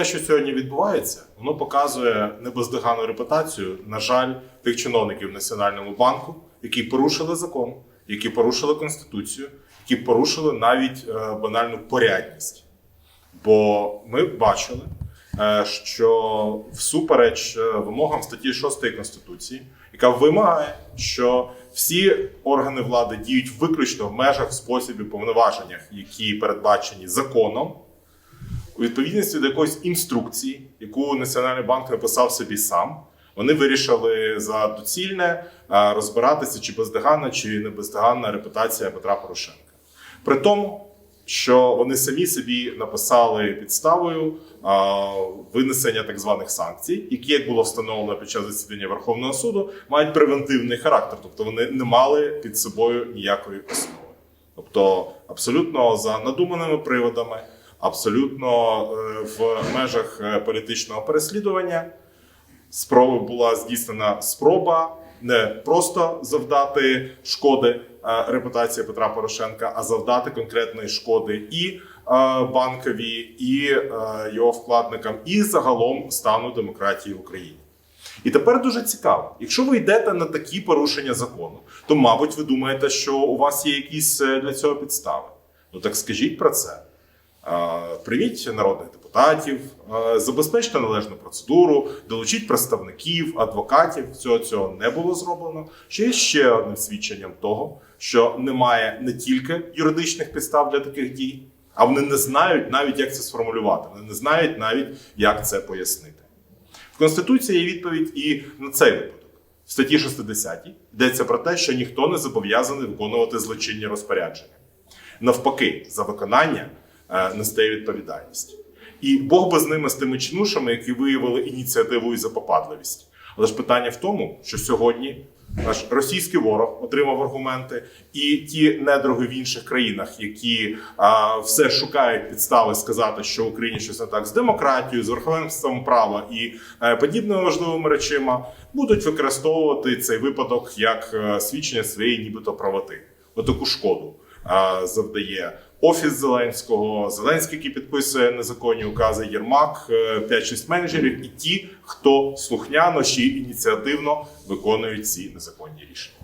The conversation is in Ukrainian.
те, що сьогодні відбувається, воно показує небездоганну репутацію, на жаль, тих чиновників Національному банку, які порушили закон, які порушили конституцію, які порушили навіть е, банальну порядність. Бо ми бачили, е, що всупереч е, вимогам статті 6 Конституції, яка вимагає, що всі органи влади діють виключно в межах способів повноваженнях, які передбачені законом, у відповідності до якоїсь інструкції, яку Національний банк написав собі сам, вони вирішили за доцільне розбиратися, чи бездоганна, чи не бездоганна репутація Петра Порошенка. При тому, що вони самі собі написали підставою винесення так званих санкцій, які, як було встановлено під час засідання Верховного суду, мають превентивний характер, тобто вони не мали під собою ніякої основи. Тобто, абсолютно за надуманими приводами, абсолютно е, в межах е, політичного переслідування, спроби була здійснена спроба не просто завдати шкоди е, репутації Петра Порошенка, а завдати конкретної шкоди і банкові, і його вкладникам, і загалом стану демократії в Україні. І тепер дуже цікаво, якщо ви йдете на такі порушення закону, то мабуть ви думаєте, що у вас є якісь для цього підстави. Ну так скажіть про це. Е, Прийміть народних депутатів, е, забезпечте належну процедуру, долучіть представників, адвокатів. Цього цього не було зроблено. Що є ще одним свідченням того, що немає не тільки юридичних підстав для таких дій, а вони не знають навіть, як це сформулювати. Вони не знають навіть, як це пояснити. В Конституції є відповідь і на цей випадок. В статті 60 йдеться про те, що ніхто не зобов'язаний виконувати злочинні розпорядження. Навпаки, за виконання е, нестає відповідальність. І Бог би з ними з тими чинушами, які виявили ініціативу і запопадливість. Але ж питання в тому, що сьогодні наш російський ворог отримав аргументи, і ті недруги в інших країнах, які а, все шукають підстави сказати, що в Україні щось не так з демократією, з верховенством права і е, подібними важливими речима, будуть використовувати цей випадок як е, свідчення своєї, нібито правоти. Отаку шкоду а, завдає офіс Зеленського, Зеленський, який підписує незаконні укази, Єрмак, е, 5-6 менеджерів і ті, хто слухняно чи ініціативно виконують ці незаконні рішення.